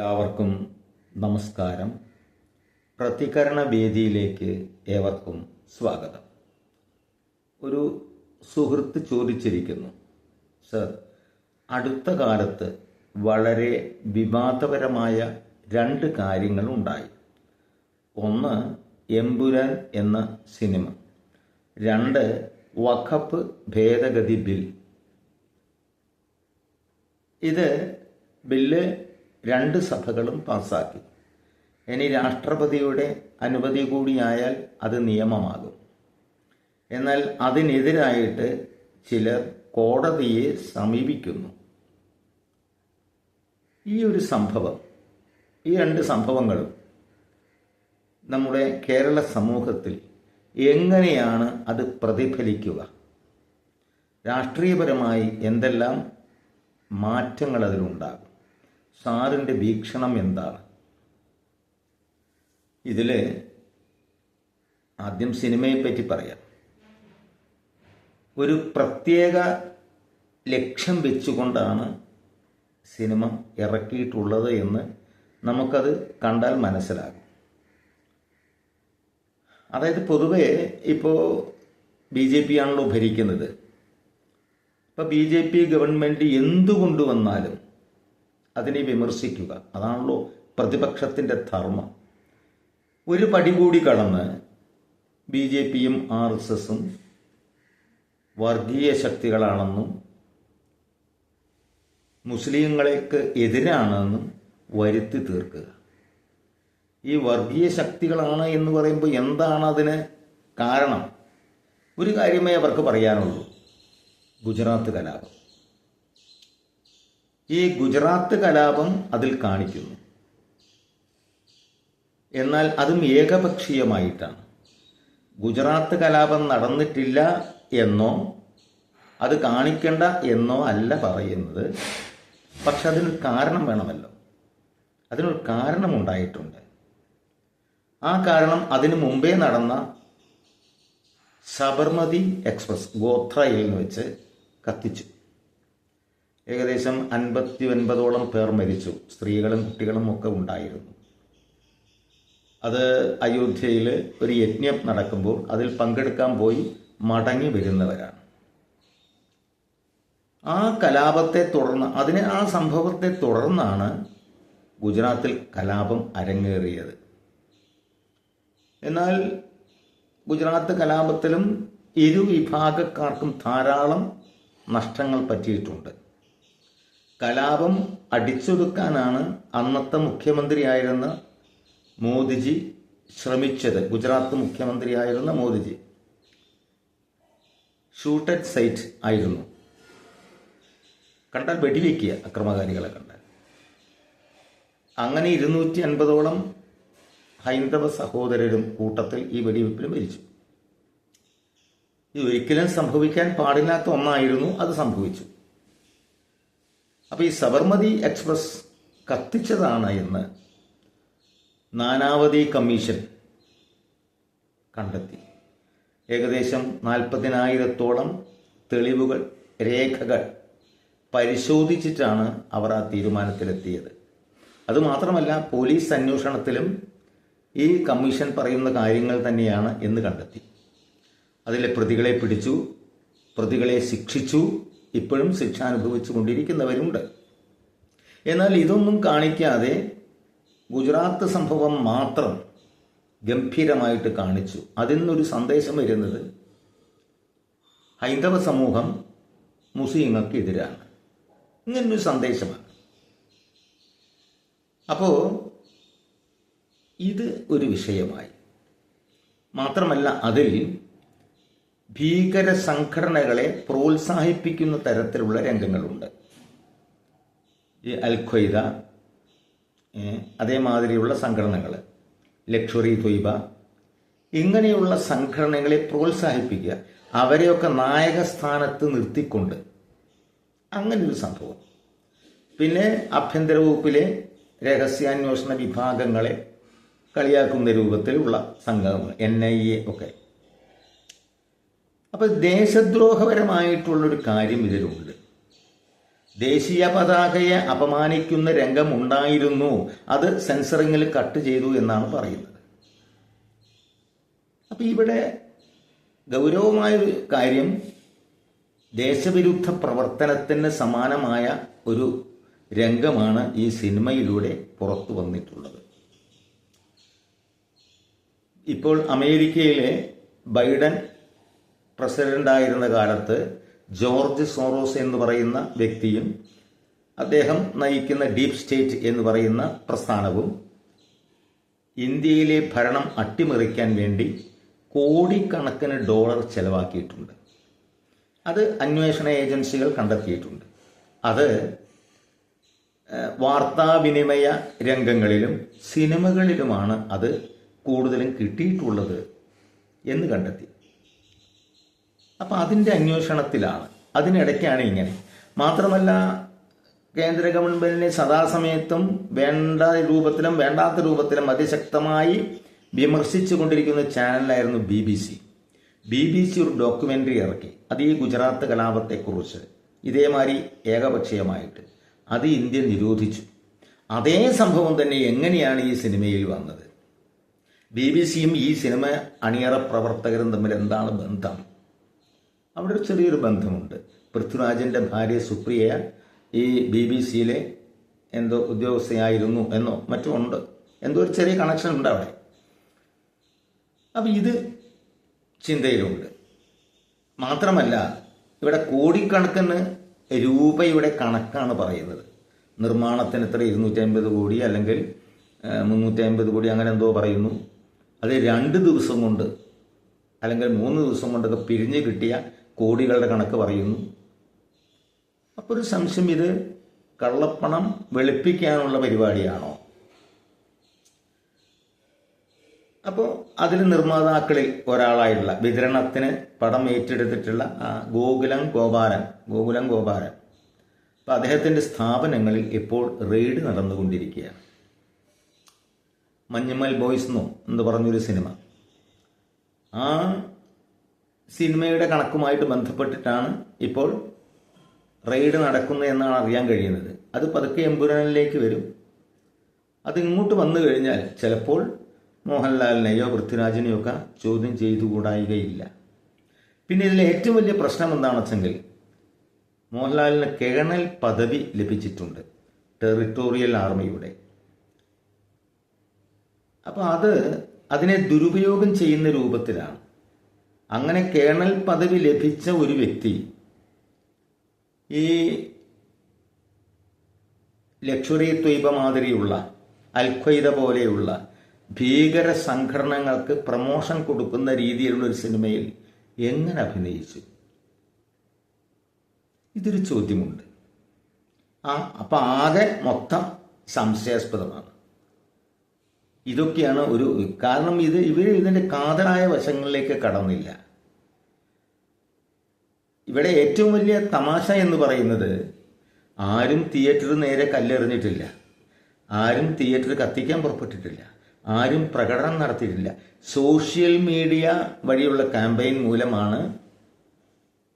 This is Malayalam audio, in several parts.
എല്ലാവർക്കും നമസ്കാരം. പ്രതികരണ വേദിയിലേക്ക് ഏവർക്കും സ്വാഗതം. ഒരു സുഹൃത്ത് ചോദിച്ചിരിക്കുന്നു സർ അടുത്ത കാലത്ത് വളരെ വിവാദപരമായ രണ്ട് കാര്യങ്ങൾ ഉണ്ടായി. ഒന്ന് എമ്പുരാൻ എന്ന സിനിമ രണ്ട് വഖഫ് ഭേദഗതി ബിൽ. ഇത് ബില്ല് രണ്ട് സഭകളും പാസാക്കി ഇനി രാഷ്ട്രപതിയുടെ അനുമതി കൂടിയായാൽ അത് നിയമമാകും. എന്നാൽ അതിനെതിരായിട്ട് ചിലർ കോടതിയെ സമീപിക്കുന്നു. ഈ ഒരു സംഭവം ഈ രണ്ട് സംഭവങ്ങളും നമ്മുടെ കേരള സമൂഹത്തിൽ എങ്ങനെയാണ് അത് പ്രതിഫലിക്കുക? രാഷ്ട്രീയപരമായി എന്തെല്ലാം മാറ്റങ്ങൾ അതിലുണ്ടാകും? സാറിന്റെ വീക്ഷണം എന്താണ്? ഇതിൽ ആദ്യം സിനിമയെ പറ്റി പറയാം. ഒരു പ്രത്യേക ലക്ഷ്യം വെച്ചുകൊണ്ടാണ് സിനിമ ഇറക്കിയിട്ടുള്ളത് എന്ന് നമുക്കത് കണ്ടാൽ മനസ്സിലാകും. അതായത് പൊതുവെ ഇപ്പോൾ ബി ജെ പി ആണല്ലോ ഭരിക്കുന്നത്. ഇപ്പോൾ ബി ജെ പി ഗവൺമെന്റ് എന്തുകൊണ്ട് വന്നാലും അതിനെ വിമർശിക്കുക. അതാണല്ലോ പ്രതിപക്ഷത്തിന്റെ ധർമ്മം. ഒരു പടി കൂടി കടന്ന് ബി ജെ പിയും ആർ എസ് എസും വർഗീയ ശക്തികളാണെന്നും മുസ്ലിങ്ങൾക്ക് എതിരാണെന്നും വരുത്തി തീർക്കുക. ഈ വർഗീയ ശക്തികളാണ് എന്ന് പറയുമ്പോൾ എന്താണ് അതിന് കാരണം? ഒരു കാര്യമേ അവർക്ക് പറയാനുള്ളൂ. ഗുജറാത്ത് കലാപം ഈ ഗുജറാത്ത് കലാപം അതിൽ കാണിക്കുന്നു. എന്നാൽ അതും ഏകപക്ഷീയമായിട്ടാണ്. ഗുജറാത്ത് കലാപം നടന്നിട്ടില്ല എന്നോ അത് കാണിക്കേണ്ട എന്നോ അല്ല പറയുന്നത്. പക്ഷെ അതിനൊരു കാരണം വേണമല്ലോ. അതിനൊരു കാരണമുണ്ടായിട്ടുണ്ട്. ആ കാരണം അതിനു മുമ്പേ നടന്ന സബർമതി എക്സ്പ്രസ് ഗോത്രയിൽ നിന്ന് വെച്ച് കത്തിച്ചു. ഏകദേശം അൻപത്തി ഒൻപതോളം പേർ മരിച്ചു. സ്ത്രീകളും കുട്ടികളും ഒക്കെ ഉണ്ടായിരുന്നു. അത് അയോധ്യയിൽ ഒരു യജ്ഞം നടക്കുമ്പോൾ അതിൽ പങ്കെടുക്കാൻ പോയി മടങ്ങി വരുന്നവരാണ്. ആ കലാപത്തെ തുടർന്ന് അതിന് ആ സംഭവത്തെ തുടർന്നാണ് ഗുജറാത്തിൽ കലാപം അരങ്ങേറിയത്. എന്നാൽ ഗുജറാത്ത് കലാപത്തിലും ഇരു വിഭാഗക്കാർക്കും ധാരാളം നഷ്ടങ്ങൾ പറ്റിയിട്ടുണ്ട്. കലാപം അടിച്ചൊതുക്കാനാണ് അന്നത്തെ മുഖ്യമന്ത്രിയായിരുന്ന മോദിജി ശ്രമിച്ചത്. ഗുജറാത്ത് മുഖ്യമന്ത്രിയായിരുന്ന മോദിജി. ഷൂട്ടഡ് സൈറ്റ് ആയിരുന്നു. കണ്ടാൽ വെടിവെക്കുക അക്രമകാരികളെ കണ്ടാൽ. അങ്ങനെ ഇരുന്നൂറ്റി അൻപതോളം ഹൈന്ദവ സഹോദരരും കൂട്ടത്തിൽ ഈ വെടിവെപ്പിൽ മരിച്ചു. ഇത് ഒരിക്കലും സംഭവിക്കാൻ പാടില്ലാത്ത ഒന്നായിരുന്നു അത് സംഭവിച്ചു. അപ്പൊ ഈ സബർമതി എക്സ്പ്രസ് കത്തിച്ചതാണ് എന്ന് നാനാവതി കമ്മീഷൻ കണ്ടെത്തി. ഏകദേശം നാൽപ്പതിനായിരത്തോളം തെളിവുകൾ രേഖകൾ പരിശോധിച്ചിട്ടാണ് അവർ ആ തീരുമാനത്തിലെത്തിയത്. അതുമാത്രമല്ല പോലീസ് അന്വേഷണത്തിലും ഈ കമ്മീഷൻ പറയുന്ന കാര്യങ്ങൾ തന്നെയാണ് എന്ന് കണ്ടെത്തി. അതിലെ പ്രതികളെ പിടിച്ചു പ്രതികളെ ശിക്ഷിച്ചു ഇപ്പോഴും ശിക്ഷ അനുഭവിച്ചു കൊണ്ടിരിക്കുന്നവരുണ്ട്. എന്നാൽ ഇതൊന്നും കാണിക്കാതെ ഗുജറാത്ത് സംഭവം മാത്രം ഗംഭീരമായിട്ട് കാണിച്ചു. അതിൽ നിന്നൊരു സന്ദേശം വരുന്നത് ഹൈന്ദവ സമൂഹം മുസ്ലിങ്ങൾക്ക് എതിരാണ് ഇങ്ങനൊരു സന്ദേശമാണ്. അപ്പോൾ ഇത് ഒരു വിഷയമായി. മാത്രമല്ല അതിൽ ഭീകര സംഘടനകളെ പ്രോത്സാഹിപ്പിക്കുന്ന തരത്തിലുള്ള രംഗങ്ങളുണ്ട്. ഈ അൽ ഖ്വയ്ദ അതേമാതിരിയുള്ള സംഘടനകൾ ലക്ഷറി ത്വയ്ബ ഇങ്ങനെയുള്ള സംഘടനകളെ പ്രോത്സാഹിപ്പിക്കുക അവരെയൊക്കെ നായക സ്ഥാനത്ത് നിർത്തിക്കൊണ്ട് അങ്ങനൊരു സംഭവം. പിന്നെ ആഭ്യന്തര വകുപ്പിലെ രഹസ്യാന്വേഷണ വിഭാഗങ്ങളെ കളിയാക്കുന്ന രൂപത്തിലുള്ള സംഘങ്ങൾ എൻ ഐ എ ഒക്കെ. അപ്പോൾ ദേശദ്രോഹപരമായിട്ടുള്ളൊരു കാര്യം ഇതിലുണ്ട്. ദേശീയ പതാകയെ അപമാനിക്കുന്ന രംഗമുണ്ടായിരുന്നു. അത് സെൻസറിങ്ങിൽ കട്ട് ചെയ്തു എന്നാണ് പറയുന്നത്. അപ്പം ഇവിടെ ഗൗരവമായൊരു കാര്യം ദേശവിരുദ്ധ പ്രവർത്തനത്തിന് സമാനമായ ഒരു രംഗമാണ് ഈ സിനിമയിലൂടെ പുറത്തു വന്നിട്ടുള്ളത്. ഇപ്പോൾ അമേരിക്കയിലെ ബൈഡൻ പ്രസിഡന്റായിരുന്ന കാലത്ത് ജോർജ് സോറോസ് എന്ന് പറയുന്ന വ്യക്തിയും അദ്ദേഹം നയിക്കുന്ന ഡീപ് സ്റ്റേറ്റ് എന്ന് പറയുന്ന പ്രസ്ഥാനവും ഇന്ത്യയിലെ ഭരണം അട്ടിമറിക്കാൻ വേണ്ടി കോടിക്കണക്കിന് ഡോളർ ചെലവാക്കിയിട്ടുണ്ട്. അത് അന്വേഷണ ഏജൻസികൾ കണ്ടെത്തിയിട്ടുണ്ട്. അത് വാർത്താവിനിമയ രംഗങ്ങളിലും സിനിമകളിലുമാണ് അത് കൂടുതലും കിട്ടിയിട്ടുള്ളത് എന്ന് കണ്ടെത്തി. അപ്പം അതിന്റെ അന്വേഷണത്തിലാണ്. അതിനിടയ്ക്കാണ് ഇങ്ങനെ. മാത്രമല്ല കേന്ദ്ര ഗവൺമെന്റിനെ സദാസമയത്തും വേണ്ട രൂപത്തിലും വേണ്ടാത്ത രൂപത്തിലും അതിശക്തമായി വിമർശിച്ചു കൊണ്ടിരിക്കുന്ന ചാനലായിരുന്നു B B C. B B C ഒരു ഡോക്യുമെന്ററി ഇറക്കി. അത് ഈ ഗുജറാത്ത് കലാപത്തെക്കുറിച്ച്. ഇതേമാതിരി ഏകപക്ഷീയമായിട്ട്. അത് ഇന്ത്യ നിരോധിച്ചു. അതേ സംഭവം തന്നെ എങ്ങനെയാണ് ഈ സിനിമയിൽ വന്നത്? ബി ബി സിയും ഈ സിനിമ അണിയറ പ്രവർത്തകരും തമ്മിൽ എന്താണ് ബന്ധം? അവിടെ ഒരു ചെറിയൊരു ബന്ധമുണ്ട്. പൃഥ്വിരാജിന്റെ ഭാര്യ സുപ്രിയ ഈ ബി ബി സിയിലെ എന്തോ ഉദ്യോഗസ്ഥയായിരുന്നു എന്നോ മറ്റോ ഉണ്ട്. എന്തോ ഒരു ചെറിയ കണക്ഷൻ ഉണ്ട് അവിടെ. അപ്പം ഇത് ചിന്തയിലുണ്ട്. മാത്രമല്ല ഇവിടെ കോടിക്കണക്കിന് രൂപയുടെ കണക്കാണ് പറയുന്നത്. നിർമ്മാണത്തിന് എത്ര ഇരുന്നൂറ്റി അമ്പത് കോടി അല്ലെങ്കിൽ മുന്നൂറ്റി അമ്പത് കോടി അങ്ങനെ എന്തോ പറയുന്നു. അത് രണ്ട് ദിവസം കൊണ്ട് അല്ലെങ്കിൽ മൂന്ന് ദിവസം കൊണ്ടൊക്കെ പിരിഞ്ഞ് കിട്ടിയ കോടികളുടെ കണക്ക് പറയുന്നു. അപ്പോൾ ഒരു സംശയം ഇത് കള്ളപ്പണം വെളുപ്പിക്കാനുള്ള പരിപാടിയാണോ? അപ്പോൾ അതിൽ നിർമ്മാതാക്കളിൽ ഒരാളായിട്ടുള്ള വിതരണത്തിന് പടം ഏറ്റെടുത്തിട്ടുള്ള ആ ഗോകുലം ഗോപാലൻ ഗോകുലം ഗോപാലൻ. അപ്പോൾ അദ്ദേഹത്തിന്റെ സ്ഥാപനങ്ങളിൽ ഇപ്പോൾ റെയ്ഡ് നടന്നുകൊണ്ടിരിക്കുകയാണ്. മഞ്ഞുമൽ ബോയ്സ് എന്നോ എന്ന് പറഞ്ഞൊരു സിനിമ. ആ സിനിമയുടെ കണക്കുമായിട്ട് ബന്ധപ്പെട്ടിട്ടാണ് ഇപ്പോൾ റെയ്ഡ് നടക്കുന്നത് എന്നാണ് അറിയാൻ കഴിയുന്നത്. അത് പതുക്കെ എമ്പുരാനിലേക്ക് വരും. അത് ഇങ്ങോട്ട് വന്നു കഴിഞ്ഞാൽ ചിലപ്പോൾ മോഹൻലാലിനെയോ പൃഥ്വിരാജിനെയോ ഒക്കെ ചോദ്യം ചെയ്തുകൂടായികയില്ല. പിന്നെ ഇതിലെ ഏറ്റവും വലിയ പ്രശ്നം എന്താണെന്ന് വെച്ചെങ്കിൽ മോഹൻലാലിന് കേണൽ പദവി ലഭിച്ചിട്ടുണ്ട് ടെറിട്ടോറിയൽ ആർമിയുടെ. അപ്പോൾ അത് അതിനെ ദുരുപയോഗം ചെയ്യുന്ന രൂപത്തിലാണ്. അങ്ങനെ കേണൽ പദവി ലഭിച്ച ഒരു വ്യക്തി ഈ ലക്ഷറി ത്വയ്ബ മാതിരിയുള്ള അൽഖ്വയ്ദ പോലെയുള്ള ഭീകര സംഘടനകൾക്ക് പ്രമോഷൻ കൊടുക്കുന്ന രീതിയിലുള്ള ഒരു സിനിമയിൽ എങ്ങനെ അഭിനയിച്ചു? ഇതൊരു ചോദ്യമുണ്ട്. ആ അപ്പം ആകെ മൊത്തം സംശയാസ്പദമാണ്. ഇതൊക്കെയാണ് ഒരു കാരണം ഇത് ഇവർ ഇതിന്റെ കാതലായ വശങ്ങളിലേക്ക് കടന്നില്ല. ഇവിടെ ഏറ്റവും വലിയ തമാശ എന്ന് പറയുന്നത് ആരും തിയേറ്റർ നേരെ കല്ലെറിഞ്ഞിട്ടില്ല. ആരും തിയേറ്റർ കത്തിക്കാൻ പുറപ്പെട്ടിട്ടില്ല. ആരും പ്രകടനം നടത്തിയിട്ടില്ല. സോഷ്യൽ മീഡിയ വഴിയുള്ള ക്യാമ്പയിൻ മൂലമാണ്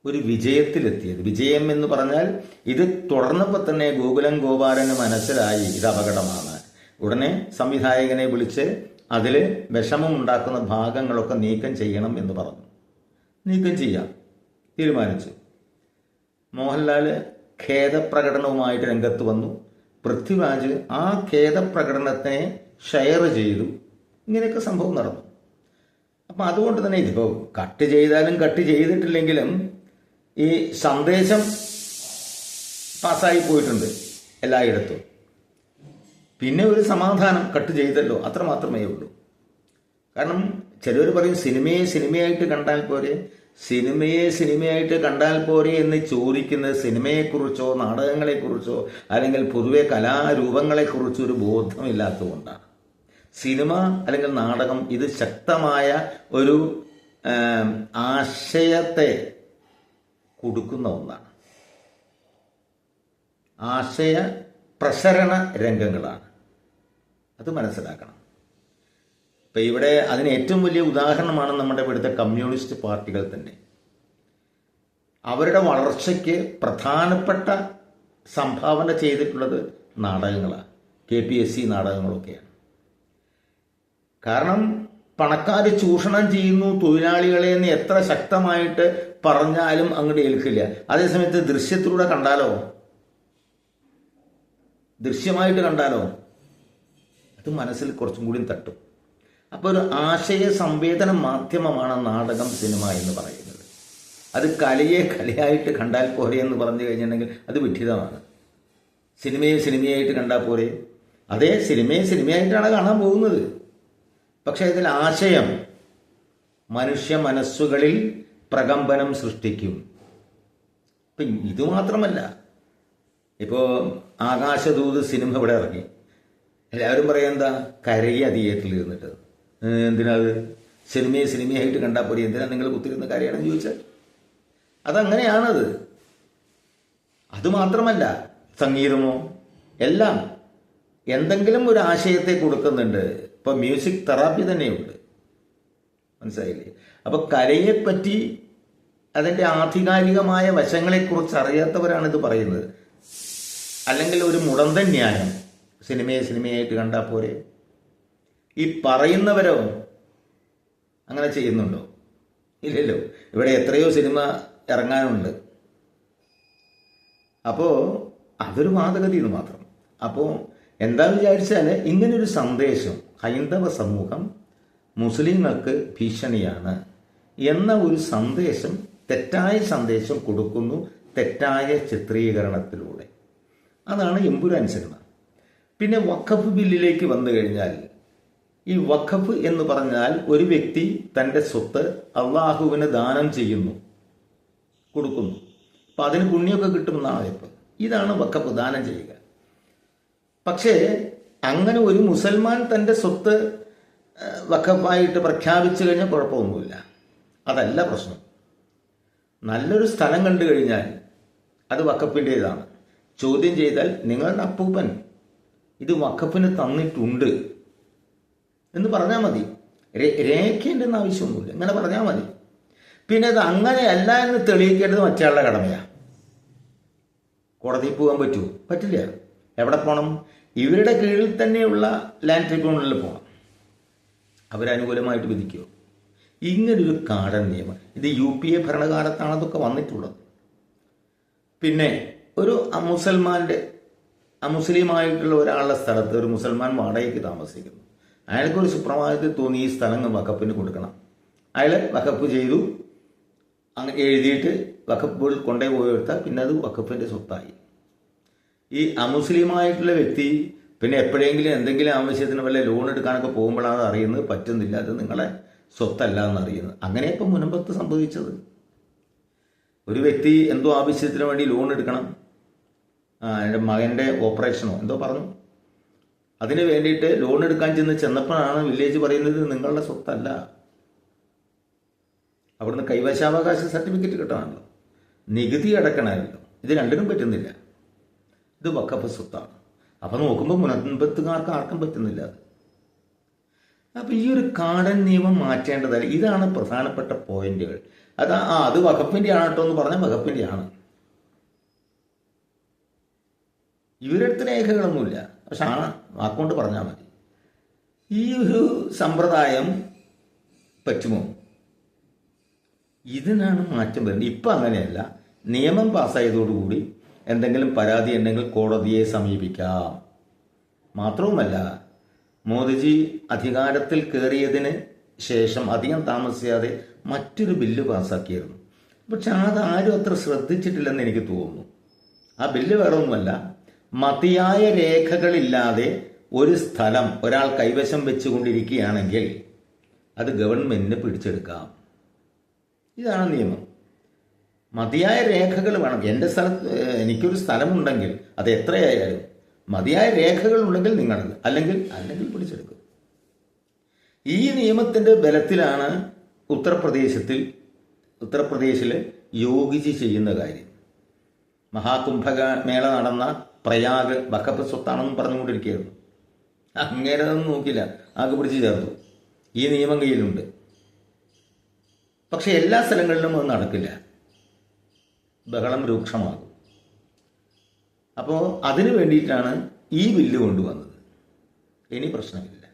ഒരു വിജയത്തിലെത്തിയത്. വിജയം എന്ന് പറഞ്ഞാൽ ഇത് തുടർന്നപ്പോൾ തന്നെ ഗോകുലം ഗോപാലന് മനസ്സിലായി ഇത് അപകടമാണ്. ഉടനെ സംവിധായകനെ വിളിച്ച് അതിൽ വിഷമം ഉണ്ടാക്കുന്ന ഭാഗങ്ങളൊക്കെ നീക്കം ചെയ്യണം എന്ന് പറഞ്ഞു. നീക്കം ചെയ്യാം. തീരുമാനിച്ചു. മോഹൻലാൽ ഖേദപ്രകടനവുമായിട്ട് രംഗത്ത് വന്നു. പൃഥ്വിരാജ് ആ ഖേദപ്രകടനത്തെ ഷെയർ ചെയ്തു. ഇങ്ങനെയൊക്കെ സംഭവം നടന്നു. അപ്പം അതുകൊണ്ട് തന്നെ ഇതിപ്പോൾ കട്ട് ചെയ്താലും കട്ട് ചെയ്തിട്ടില്ലെങ്കിലും ഈ സന്ദേശം പാസ്സായി പോയിട്ടുണ്ട് എല്ലായിടത്തും. പിന്നെ ഒരു സമാധാനം കട്ട് ചെയ്തല്ലോ. അത്ര മാത്രമേ ഉള്ളൂ. കാരണം ചിലർ പറയും സിനിമയെ സിനിമയായിട്ട് കണ്ടാൽ പോരെ. സിനിമയെ സിനിമയായിട്ട് കണ്ടാൽ പോരെ എന്ന് ചോദിക്കുന്നത് സിനിമയെക്കുറിച്ചോ നാടകങ്ങളെക്കുറിച്ചോ അല്ലെങ്കിൽ പൊതുവെ കലാരൂപങ്ങളെക്കുറിച്ചോ ഒരു ബോധമില്ലാത്തതുകൊണ്ടാണ്. സിനിമ അല്ലെങ്കിൽ നാടകം ഇത് ശക്തമായ ഒരു ആശയത്തെ കൊടുക്കുന്ന ഒന്നാണ്. ആശയ പ്രസരണ രംഗങ്ങളാണ്. അത് മനസ്സിലാക്കണം. ഇപ്പൊ ഇവിടെ അതിന് ഏറ്റവും വലിയ ഉദാഹരണമാണ് നമ്മുടെ ഇവിടുത്തെ കമ്മ്യൂണിസ്റ്റ് പാർട്ടികൾ തന്നെ. അവരുടെ വളർച്ചയ്ക്ക് പ്രധാനപ്പെട്ട സംഭാവന ചെയ്തിട്ടുള്ളത് നാടകങ്ങളാണ്. കെ പി എസ് സി നാടകങ്ങളൊക്കെയാണ്. കാരണം പണക്കാർ ചൂഷണം ചെയ്യുന്നു തൊഴിലാളികളെ എന്ന് എത്ര ശക്തമായിട്ട് പറഞ്ഞാലും അങ്ങോട്ട് ഏൽക്കില്ല. അതേസമയത്ത് ദൃശ്യത്തിലൂടെ കണ്ടാലോ? ദൃശ്യമായിട്ട് കണ്ടാലോ? അത് മനസ്സിൽ കുറച്ചും കൂടി തട്ടും. അപ്പോൾ ഒരു ആശയ സംവേദന മാധ്യമമാണ് നാടകം സിനിമ എന്ന് പറയുന്നത്. അത് കലയെ കലയായിട്ട് കണ്ടാൽ പോരെ എന്ന് പറഞ്ഞു കഴിഞ്ഞിട്ടുണ്ടെങ്കിൽ അത് വിഡിതമാണ് സിനിമയെ സിനിമയായിട്ട് കണ്ടാൽ പോരെ. അതേ സിനിമയെ സിനിമയായിട്ടാണ് കാണാൻ പോകുന്നത്. പക്ഷേ ഇതിൽ ആശയം മനുഷ്യ മനസ്സുകളിൽ പ്രകമ്പനം സൃഷ്ടിക്കും. ഇപ്പം ഇത് മാത്രമല്ല ഇപ്പോൾ ആകാശദൂത് സിനിമ ഇവിടെ ഇറങ്ങി. എല്ലാവരും പറയാം എന്താ? കരയ തിയേറ്ററിൽ ഇരുന്നിട്ട്. എന്തിനാ അത്? സിനിമയെ സിനിമയായിട്ട് കണ്ടാൽ പോലെ എന്തിനാ നിങ്ങൾ കുത്തിരുന്ന കാര്യമാണെന്ന് ചോദിച്ചാൽ? അതങ്ങനെയാണത്. അത് മാത്രമല്ല സംഗീതമോ? എല്ലാം. എന്തെങ്കിലും ഒരു ആശയത്തെ കൊടുക്കുന്നുണ്ട്. ഇപ്പൊ മ്യൂസിക് തെറാപ്പി തന്നെയുണ്ട്. മനസ്സിലായില്ലേ? അപ്പൊ കലയെപ്പറ്റി അതിന്റെ ആധികാരികമായ വശങ്ങളെക്കുറിച്ച് അറിയാത്തവരാണ് ഇത് പറയുന്നത്. അല്ലെങ്കിൽ ഒരു മുടന്തൻ ന്യായം. സിനിമയെ സിനിമയായിട്ട് കണ്ടാൽ പോരെ? ഈ പറയുന്നവരോ അങ്ങനെ ചെയ്യുന്നുണ്ടോ? ഇല്ലല്ലോ. ഇവിടെ എത്രയോ സിനിമ ഇറങ്ങാനുണ്ട്. അപ്പോൾ അതൊരു വാദഗതി എന്ന് മാത്രം. അപ്പോൾ എന്താ വിചാരിച്ചാൽ ഇങ്ങനൊരു സന്ദേശം ഹൈന്ദവ സമൂഹം മുസ്ലിങ്ങൾക്ക് ഭീഷണിയാണ് എന്ന ഒരു സന്ദേശം തെറ്റായ സന്ദേശം കൊടുക്കുന്നു തെറ്റായ ചിത്രീകരണത്തിലൂടെ. അതാണ് എമ്പുരാൻ സിനിമ. പിന്നെ വഖഫ് ബില്ലിലേക്ക് വന്നു കഴിഞ്ഞാൽ ഈ വഖഫ് എന്ന് പറഞ്ഞാൽ ഒരു വ്യക്തി തന്റെ സ്വത്ത് അള്ളാഹുവിന് ദാനം ചെയ്യുന്നു കൊടുക്കുന്നു. അപ്പം അതിന് പുണ്യമൊക്കെ കിട്ടുമെന്നാണ് ഇപ്പം ഇതാണ് വഖഫ് ദാനം ചെയ്യുക. പക്ഷേ അങ്ങനെ ഒരു മുസൽമാൻ തന്റെ സ്വത്ത് വഖഫായിട്ട് പ്രഖ്യാപിച്ചു കഴിഞ്ഞാൽ കുഴപ്പമൊന്നുമില്ല. അതല്ല പ്രശ്നം. നല്ലൊരു സ്ഥലം കണ്ടു കഴിഞ്ഞാൽ അത് വക്കപ്പിന്റെതാണ് ചോദ്യം ചെയ്താൽ നിങ്ങളുടെ അപ്പൂപ്പൻ ഇത് വഖഫിന് തന്നിട്ടുണ്ട് എന്ന് പറഞ്ഞാൽ മതി. രേഖേന്റെ ഒന്നും ആവശ്യമൊന്നുമില്ല. ഇങ്ങനെ പറഞ്ഞാൽ മതി. പിന്നെ അത് അങ്ങനെയല്ല എന്ന് തെളിയിക്കേണ്ടത് മറ്റയാളുടെ കടമയാണ് കോടതിയിൽ പോകാൻ പറ്റുമോ? പറ്റില്ല. എവിടെ പോകണം ഇവരുടെ കീഴിൽ തന്നെയുള്ള ലാൻഡ് ട്രിബ്യൂണലിൽ പോകണം അവരനുകൂലമായിട്ട് വിധിക്കുമോ ഇങ്ങനൊരു കാടൻ നിയമം. ഇത് യു പി എ ഭരണകാലത്താണ് അതൊക്കെ വന്നിട്ടുള്ളത്. പിന്നെ ഒരു മുസൽമാന്റെ അമുസ്ലിമായിട്ടുള്ള ഒരാളുടെ സ്ഥലത്ത് ഒരു മുസൽമാൻ വാടകയ്ക്ക് താമസിക്കുന്നു. അയാൾക്കൊരു സുപ്രഭാതത്തിൽ തോന്നി ഈ സ്ഥലങ്ങൾ വക്കപ്പിന് കൊടുക്കണം. അയാൾ വക്കപ്പ് ചെയ്തു. അങ്ങനെ എഴുതിയിട്ട് വക്കപ്പുകൾ കൊണ്ടേ പോയി എടുത്താൽ പിന്നെ അത് വക്കപ്പിന്റെ സ്വത്തായി. ഈ അമുസ്ലിമായിട്ടുള്ള വ്യക്തി പിന്നെ എപ്പോഴെങ്കിലും എന്തെങ്കിലും ആവശ്യത്തിന് വല്ല ലോൺ എടുക്കാനൊക്കെ പോകുമ്പോഴാണ് അറിയുന്നത്. പറ്റുന്നില്ല. അത് നിങ്ങളെ സ്വത്തല്ല എന്നറിയുന്നത് അങ്ങനെ ഇപ്പം മുനമ്പത്ത് സംഭവിച്ചത്. ഒരു വ്യക്തി എന്തോ ആവശ്യത്തിന് വേണ്ടി ലോൺ എടുക്കണം. എന്റെ മകന്റെ ഓപ്പറേഷനോ എന്തോ പറഞ്ഞു. അതിന് വേണ്ടിയിട്ട് ലോൺ എടുക്കാൻ ചെന്ന് ചെന്നപ്പോഴാണ് വില്ലേജ് പറയുന്നത് നിങ്ങളുടെ സ്വത്തല്ല. അവിടുന്ന് കൈവശാവകാശ സർട്ടിഫിക്കറ്റ് കിട്ടണമല്ലോ. നികുതി അടക്കണമല്ലോ ഇത് രണ്ടിനും പറ്റുന്നില്ല. ഇത് വക്കപ്പ് സ്വത്താണ്. അപ്പം നോക്കുമ്പോൾ മുനമ്പത്തുകാർക്ക് ആർക്കും പറ്റുന്നില്ല അത്. അപ്പം ഈ ഒരു കാടൻ നിയമം മാറ്റേണ്ടതല്ല ഇതാണ് പ്രധാനപ്പെട്ട പോയിന്റുകൾ. അതാ ആ അത് വകപ്പിന്റെ ആണ് കേട്ടോ എന്ന് പറഞ്ഞാൽ വകപ്പിന്റെ ആണ് ഇവരുടെ അടുത്ത് രേഖകളൊന്നുമില്ല. പക്ഷെ ആ വാക്കുകൊണ്ട് പറഞ്ഞാൽ മതി. ഈ ഒരു സമ്പ്രദായം പറ്റുമോ? ഇതിനാണ് മാറ്റം വരുന്നത്. ഇപ്പം അങ്ങനെയല്ല. നിയമം പാസ്സായതോടുകൂടി എന്തെങ്കിലും പരാതി ഉണ്ടെങ്കിൽ കോടതിയെ സമീപിക്കാം. മാത്രവുമല്ല മോദിജി അധികാരത്തിൽ കയറിയതിന് ശേഷം അധികം താമസിയാതെ മറ്റൊരു ബില്ല് പാസ്സാക്കിയിരുന്നു. പക്ഷെ അത് ആരും അത്ര ശ്രദ്ധിച്ചിട്ടില്ലെന്ന് എനിക്ക് തോന്നുന്നു. ആ ബില്ല് വേറെ ഒന്നുമല്ല മതിയായ രേഖകളില്ലാതെ ഒരു സ്ഥലം ഒരാൾ കൈവശം വെച്ചുകൊണ്ടിരിക്കുകയാണെങ്കിൽ അത് ഗവൺമെന്റിന് പിടിച്ചെടുക്കാം. ഇതാണ് നിയമം. മതിയായ രേഖകൾ വേണം. എന്റെ സ്ഥലത്ത് എനിക്കൊരു സ്ഥലമുണ്ടെങ്കിൽ അത് എത്രയായാലും മതിയായ രേഖകൾ ഉണ്ടെങ്കിൽ നിങ്ങളത് അല്ലെങ്കിൽ അല്ലെങ്കിൽ പിടിച്ചെടുക്കും. ഈ നിയമത്തിന്റെ ബലത്തിലാണ് ഉത്തർപ്രദേശത്തിൽ ഉത്തർപ്രദേശിൽ യോഗിജി ചെയ്യുന്ന കാര്യം. മഹാകുംഭക മേള നടന്ന പ്രയാഗ് വക്കപ്പ് സ്വത്താണെന്നും പറഞ്ഞുകൊണ്ടിരിക്കുകയായിരുന്നു. അങ്ങനെ അതൊന്നും നോക്കില്ല ആകെ പിടിച്ചു ചേർത്തു. ഈ നിയമം കയ്യിലുണ്ട്. പക്ഷെ എല്ലാ സ്ഥലങ്ങളിലും അത് നടക്കില്ല. ബഹളം രൂക്ഷമാകും. അപ്പോൾ അതിനു വേണ്ടിയിട്ടാണ് ഈ ബില്ല് കൊണ്ടുവന്നത്. ഇനി പ്രശ്നമില്ല.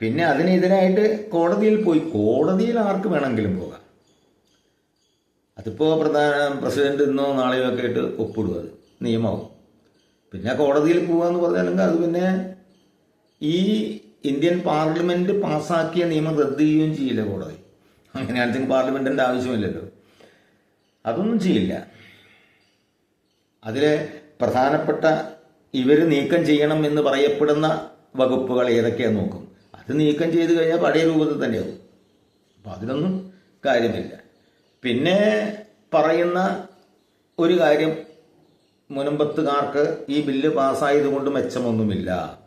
പിന്നെ അതിനെതിരായിട്ട് കോടതിയിൽ പോയി കോടതിയിൽ ആർക്ക് വേണമെങ്കിലും പോകാം. അതിപ്പോൾ പ്രധാന പ്രസിഡന്റ് ഇന്നോ നാളെയോ ഒക്കെ ആയിട്ട് ഒപ്പിടും അത്. നിയമമാവും. പിന്നെ കോടതിയിൽ പോകാന്ന് പറഞ്ഞാലെങ്കിൽ അത് പിന്നെ ഈ ഇന്ത്യൻ പാർലമെന്റ് പാസ്സാക്കിയ നിയമം റദ്ദ് ചെയ്യുകയും ചെയ്യില്ല കോടതി. അങ്ങനെയാണെങ്കിൽ പാർലമെന്റിന്റെ ആവശ്യമില്ലല്ലോ. അതൊന്നും ചെയ്യില്ല. അതിലെ പ്രധാനപ്പെട്ട ഇവർ നീക്കം ചെയ്യണം എന്ന് പറയപ്പെടുന്ന വകുപ്പുകൾ ഏതൊക്കെയാണ് നോക്കും. അത് നീക്കം ചെയ്ത് കഴിഞ്ഞാൽ പഴയ രൂപത്തിൽ തന്നെയാവും. അപ്പം അതിനൊന്നും കാര്യമില്ല. പിന്നെ പറയുന്ന ഒരു കാര്യം മുനമ്പത്തുകാർക്ക് ഈ ബില്ല് പാസ്സായത് കൊണ്ട് മെച്ചമൊന്നുമില്ല.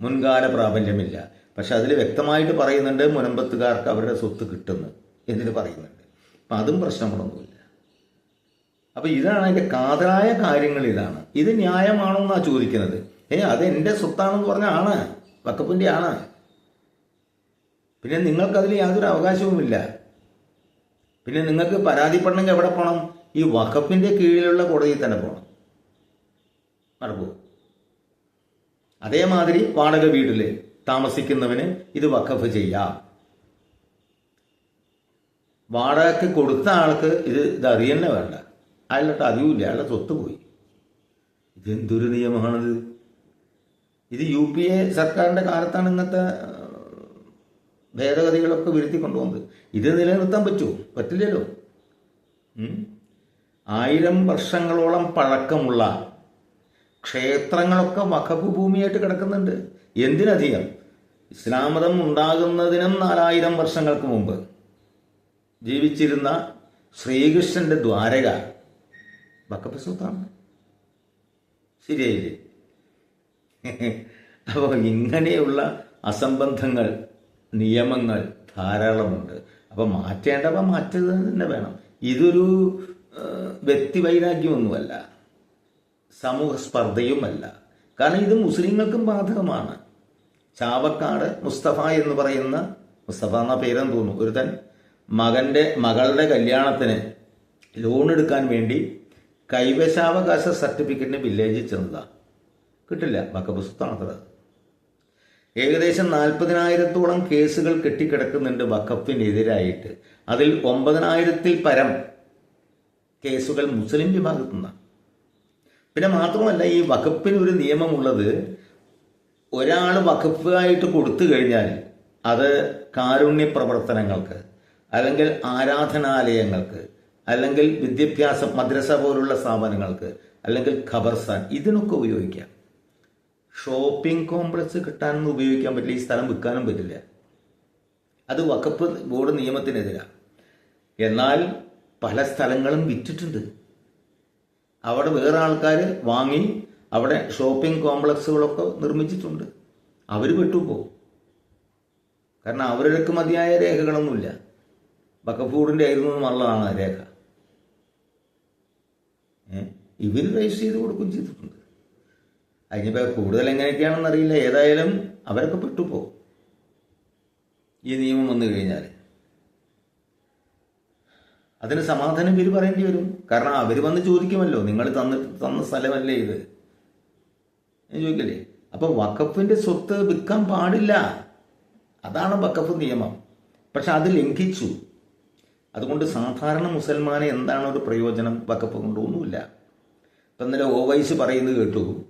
മുൻകാല പ്രാബല്യമില്ല. പക്ഷെ അതിൽ വ്യക്തമായിട്ട് പറയുന്നുണ്ട് മുനമ്പത്തുകാർക്ക് അവരുടെ സ്വത്ത് കിട്ടുന്നു എന്നിട്ട് പറയുന്നുണ്ട്. അപ്പം അതും പ്രശ്നങ്ങളൊന്നുമില്ല. അപ്പൊ ഇതാണ് അതിന്റെ കാതലായ കാര്യങ്ങൾ ഇതാണ്. ഇത് ന്യായമാണോ എന്നാണ് ചോദിക്കുന്നത്. ഏ അത് എന്റെ സ്വത്താണെന്ന് പറഞ്ഞ ആണ്. വക്കപ്പിന്റെ ആണ് പിന്നെ നിങ്ങൾക്കതിൽ യാതൊരു അവകാശവുമില്ല. പിന്നെ നിങ്ങൾക്ക് പരാതിപ്പെടണമെങ്കിൽ എവിടെ പോകണം ഈ വഖപ്പിന്റെ കീഴിലുള്ള കോടതിയിൽ തന്നെ പോകണം നടക്കൂ അതേമാതിരി വാടക വീട്ടിൽ താമസിക്കുന്നവന് ഇത് വഖഫ് ചെയ്യാം. വാടകയ്ക്ക് കൊടുത്ത ആൾക്ക് ഇത് ഇത് അറിയന്നെ വേണ്ട. അയാളുടെ അറിവില്ല അയാളുടെ സ്വത്ത് പോയി. ഇതെന്തൊരു നിയമമാണിത്? ഇത് യു പി എ സർക്കാരിന്റെ കാലത്താണ് ഇന്നത്തെ ഭേദഗതികളൊക്കെ വരുത്തി കൊണ്ടുവന്നത് ഇത് നിലനിർത്താൻ പറ്റുമോ പറ്റില്ലല്ലോ? ആയിരം വർഷങ്ങളോളം പഴക്കമുള്ള ക്ഷേത്രങ്ങളൊക്കെ വഖഫ് ഭൂമിയായിട്ട് കിടക്കുന്നുണ്ട്. എന്തിനധികം? ഇസ്ലാം മതം ഉണ്ടാകുന്നതിനും നാലായിരം വർഷങ്ങൾക്ക് മുമ്പ് ജീവിച്ചിരുന്ന ശ്രീകൃഷ്ണന്റെ ദ്വാരക വഖഫ് സ്വത്താണ് ശരിയായില്ലേ? അപ്പോൾ ഇങ്ങനെയുള്ള അസംബന്ധങ്ങൾ നിയമങ്ങൾ ധാരാളമുണ്ട്. അപ്പം മാറ്റേണ്ടവ മാറ്റുക തന്നെ വേണം. ഇതൊരു വ്യക്തി വ്യക്തിവൈരാഗ്യമൊന്നുമല്ല. സമൂഹ സ്പർദ്ധയുമല്ല കാരണം ഇത് മുസ്ലിങ്ങൾക്കും ബാധകമാണ്. ചാവക്കാട് മുസ്തഫ എന്ന് പറയുന്ന മുസ്തഫ എന്ന പേരെന്ന് തോന്നുന്നു. ഒരുതൻ മകന്റെ മകളുടെ കല്യാണത്തിന് ലോൺ എടുക്കാൻ വേണ്ടി കൈവശാവകാശ സർട്ടിഫിക്കറ്റിന് വില്ലേജിൽ ചെന്നതാണ് കിട്ടില്ല. വക്കപുസ്തകമാണത് ഏകദേശം നാൽപ്പതിനായിരത്തോളം കേസുകൾ കെട്ടിക്കിടക്കുന്നുണ്ട് വക്കപ്പിനെതിരായിട്ട് അതിൽ ഒമ്പതിനായിരത്തിൽ പരം കേസുകൾ മുസ്ലിം വിഭാഗത്തു നിന്നാണ് പിന്നെ മാത്രമല്ല ഈ വകുപ്പിന് ഒരു നിയമമുള്ളത് ഒരാൾ വകുപ്പായിട്ട് കൊടുത്തു കഴിഞ്ഞാൽ അത് കാരുണ്യ പ്രവർത്തനങ്ങൾക്ക് അല്ലെങ്കിൽ ആരാധനാലയങ്ങൾക്ക് അല്ലെങ്കിൽ വിദ്യാഭ്യാസ മദ്രസ പോലുള്ള സ്ഥാപനങ്ങൾക്ക് അല്ലെങ്കിൽ ഖബർസ്ഥാൻ ഇതിനൊക്കെ ഉപയോഗിക്കാം. ഷോപ്പിംഗ് കോംപ്ലക്സ് കിട്ടാനൊന്നും ഉപയോഗിക്കാൻ പറ്റില്ല ഈ സ്ഥലം വിൽക്കാനും പറ്റില്ല. അത് വഖഫ് ബോർഡ് നിയമത്തിനെതിരാണ് എന്നാൽ പല സ്ഥലങ്ങളും വിറ്റിട്ടുണ്ട്. അവിടെ വേറെ ആൾക്കാർ വാങ്ങി അവിടെ ഷോപ്പിംഗ് കോംപ്ലക്സുകളൊക്കെ നിർമ്മിച്ചിട്ടുണ്ട്. അവർ പെട്ടുപോകും. കാരണം അവരുടെ മതിയായ രേഖകളൊന്നുമില്ല. ബക്കഫൂഡിന്റെ ആയിരുന്നു എന്നുള്ളതാണ് ആ രേഖ. ഇവർ രജിസ്റ്റർ ചെയ്ത് കൊടുക്കുകയും ചെയ്തിട്ടുണ്ട്. അതിനിപ്പോൾ കൂടുതൽ എങ്ങനെയൊക്കെയാണെന്ന് അറിയില്ല ഏതായാലും അവരൊക്കെ പെട്ടുപോകും. ഈ നിയമം വന്നു കഴിഞ്ഞാൽ അതിന് സമാധാനം ഇവർ പറയേണ്ടി വരും. കാരണം അവർ വന്ന് ചോദിക്കുമല്ലോ നിങ്ങൾ തന്ന തന്ന സ്ഥലമല്ലേ ഇത്? ചോദിക്കല്ലേ? അപ്പൊ വഖഫിന്റെ സ്വത്ത് വിൽക്കാൻ പാടില്ല. അതാണ് വക്കഫ് നിയമം. പക്ഷെ അത് ലംഘിച്ചു. അതുകൊണ്ട് സാധാരണ മുസൽമാനെ എന്താണ് ഒരു പ്രയോജനം? വക്കഫ് കൊണ്ടൊന്നുമില്ല. ഇപ്പം ഇന്നലെ ഓവൈസ് പറയുന്നത് കേട്ടു.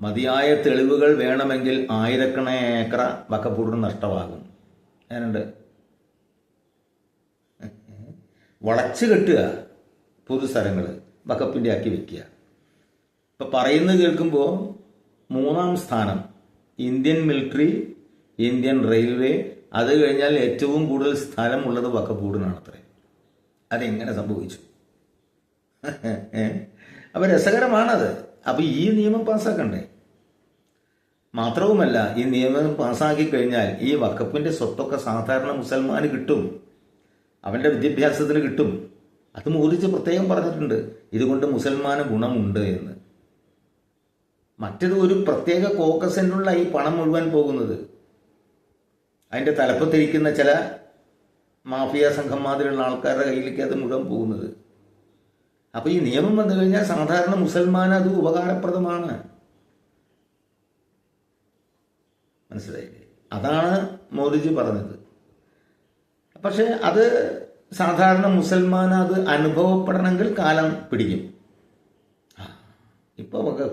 മതിയായ തെളിവുകൾ വേണമെങ്കിൽ ആയിരക്കണ ഏക്കറ വക്കപ്പൂടിന് നഷ്ടമാകും. ഞാനുണ്ട് വളച്ചു കെട്ടുക പൊതുസ്ഥലങ്ങൾ വക്കപ്പിന്റെ ആക്കി വെക്കുക. ഇപ്പം പറയുന്നത് കേൾക്കുമ്പോൾ മൂന്നാം സ്ഥാനം ഇന്ത്യൻ മിലിറ്ററി ഇന്ത്യൻ റെയിൽവേ അത് കഴിഞ്ഞാൽ ഏറ്റവും കൂടുതൽ സ്ഥലമുള്ളത് വക്കപ്പൂടിനാണ് അത്രേ അതെങ്ങനെ സംഭവിച്ചു? അപ്പൊ രസകരമാണത്. അപ്പൊ ഈ നിയമം പാസ്സാക്കണ്ടേ? മാത്രവുമല്ല ഈ നിയമം പാസ്സാക്കി കഴിഞ്ഞാൽ ഈ വക്കപ്പിന്റെ സ്വത്തൊക്കെ സാധാരണ മുസൽമാന് കിട്ടും. അവന്റെ വിദ്യാഭ്യാസത്തിന് കിട്ടും. അത് മോദിച്ച് പ്രത്യേകം പറഞ്ഞിട്ടുണ്ട്. ഇതുകൊണ്ട് മുസൽമാന് ഗുണമുണ്ട് എന്ന്. മറ്റത് ഒരു പ്രത്യേക കോക്കസിനുള്ള ഈ പണം മുഴുവൻ പോകുന്നത്. അതിന്റെ തലപ്പത്തിരിക്കുന്ന ചില മാഫിയ സംഘം മാതിരിയുള്ള ആൾക്കാരുടെ കയ്യിലേക്ക് അത് മുഴുവൻ പോകുന്നത്. അപ്പോൾ ഈ നിയമം വന്നു കഴിഞ്ഞാൽ സാധാരണ മുസൽമാൻ അത് ഉപകാരപ്രദമാണ്. മനസ്സിലായില്ലേ? അതാണ് മോദിജി പറഞ്ഞത്. പക്ഷെ അത് സാധാരണ മുസൽമാൻ അത് അനുഭവപ്പെടണമെങ്കിൽ കാലം പിടിക്കും. ഇപ്പൊ നമുക്ക്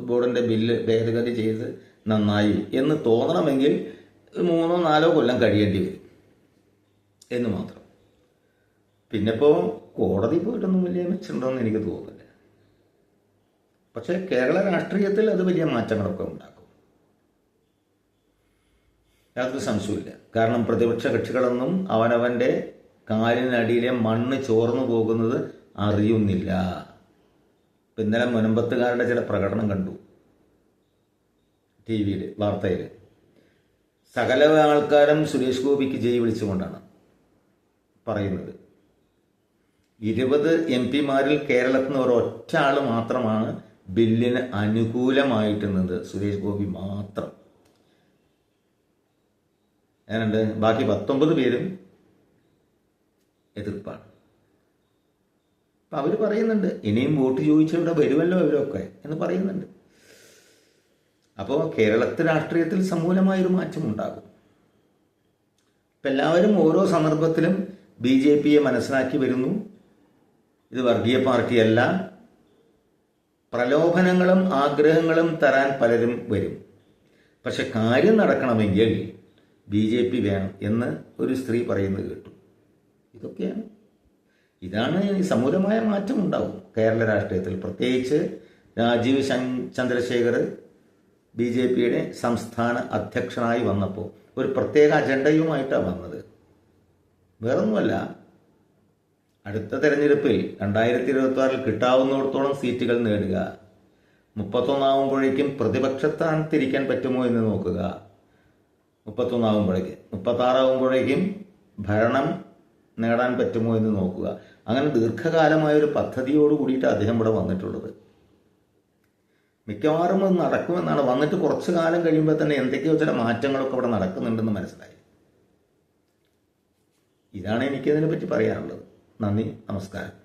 ബോർഡിന്റെ ബില്ല് ഭേദഗതി ചെയ്ത് നന്നായി എന്ന് തോന്നണമെങ്കിൽ മൂന്നോ നാലോ കൊല്ലം കഴിയേണ്ടി വരും. എന്ന് മാത്രം. പിന്നെ ഇപ്പോൾ കോടതി പോയിട്ടൊന്നും വലിയ മെച്ചമുണ്ടോയെന്ന് എനിക്ക് തോന്നുന്നില്ല. പക്ഷേ കേരള രാഷ്ട്രീയത്തിൽ അത് വലിയ മാറ്റങ്ങളൊക്കെ ഉണ്ടാക്കും. യാതൊരു സംശയമില്ല കാരണം പ്രതിപക്ഷ കക്ഷികളൊന്നും അവനവന്റെ കാലിനടിയിലെ മണ്ണ് ചോർന്നു പോകുന്നത് അറിയുന്നില്ല. ഇന്നലെ മുനമ്പത്തുകാരുടെ ചില പ്രകടനം കണ്ടു. ടി വിയിൽ വാർത്തയിൽ സകല ആൾക്കാരും സുരേഷ് ഗോപിക്ക് ജയി വിളിച്ചുകൊണ്ടാണ് പറയുന്നത്. ഇരുപത് എം പിമാരിൽ കേരളത്തിൽ നിന്ന് ഒരൊറ്റ ആൾ മാത്രമാണ് ബില്ലിന് അനുകൂലമായിട്ട് നിന്നത്. സുരേഷ് ഗോപി മാത്രം. ഞാനുണ്ട് ബാക്കി പത്തൊമ്പത് പേരും എതിർപ്പാണ്. അപ്പൊ അവർ പറയുന്നുണ്ട് ഇനിയും വോട്ട് ചോദിച്ച് ഇവിടെ വരുമല്ലോ അവരൊക്കെ എന്ന് പറയുന്നുണ്ട്. അപ്പോൾ കേരളത്തിൽ രാഷ്ട്രീയത്തിൽ സമൂലമായൊരു മാറ്റം ഉണ്ടാകും ഇപ്പൊ എല്ലാവരും ഓരോ സന്ദർഭത്തിലും ബി ജെ പിയെ മനസ്സിലാക്കി വരുന്നു. ഇത് വർഗീയ പാർട്ടിയല്ല. പ്രലോഭനങ്ങളും ആഗ്രഹങ്ങളും തരാൻ പലരും വരും. പക്ഷെ കാര്യം നടക്കണമെങ്കിൽ ബി ജെ പി വേണം എന്ന് ഒരു സ്ത്രീ പറയുന്നത് കേട്ടു. ഇതൊക്കെയാണ്. ഇതാണ് സമൂലമായ മാറ്റം ഉണ്ടാവും കേരള രാഷ്ട്രീയത്തിൽ പ്രത്യേകിച്ച് രാജീവ് ചന്ദ്രശേഖർ ബി ജെ പിയുടെ സംസ്ഥാന അധ്യക്ഷനായി വന്നപ്പോൾ ഒരു പ്രത്യേക അജണ്ടയുമായിട്ടാണ് വന്നത്. വേറൊന്നുമല്ല അടുത്ത തെരഞ്ഞെടുപ്പിൽ രണ്ടായിരത്തി ഇരുപത്തി ആറിൽ കിട്ടാവുന്നിടത്തോളം സീറ്റുകൾ നേടുക മുപ്പത്തൊന്നാവുമ്പോഴേക്കും പ്രതിപക്ഷത്താൻ പറ്റുമോ എന്ന് നോക്കുക മുപ്പത്തൊന്നാവുമ്പോഴേക്ക് മുപ്പത്താറാകുമ്പോഴേക്കും ഭരണം നേടാൻ പറ്റുമോ എന്ന് നോക്കുക. അങ്ങനെ ദീർഘകാലമായ ഒരു പദ്ധതിയോട് കൂടിയിട്ട് അദ്ദേഹം ഇവിടെ വന്നിട്ടുള്ളത്. മിക്കവാറും അത് നടക്കുമെന്നാണ്. വന്നിട്ട് കുറച്ച് കാലം കഴിയുമ്പോൾ തന്നെ എന്തൊക്കെയോ ചില മാറ്റങ്ങളൊക്കെ ഇവിടെ നടക്കുന്നുണ്ടെന്ന് മനസ്സിലായി. ഇതാണ് എനിക്കതിനെ പറ്റി പറയാനുള്ളത്. നന്ദി നമസ്കാരം.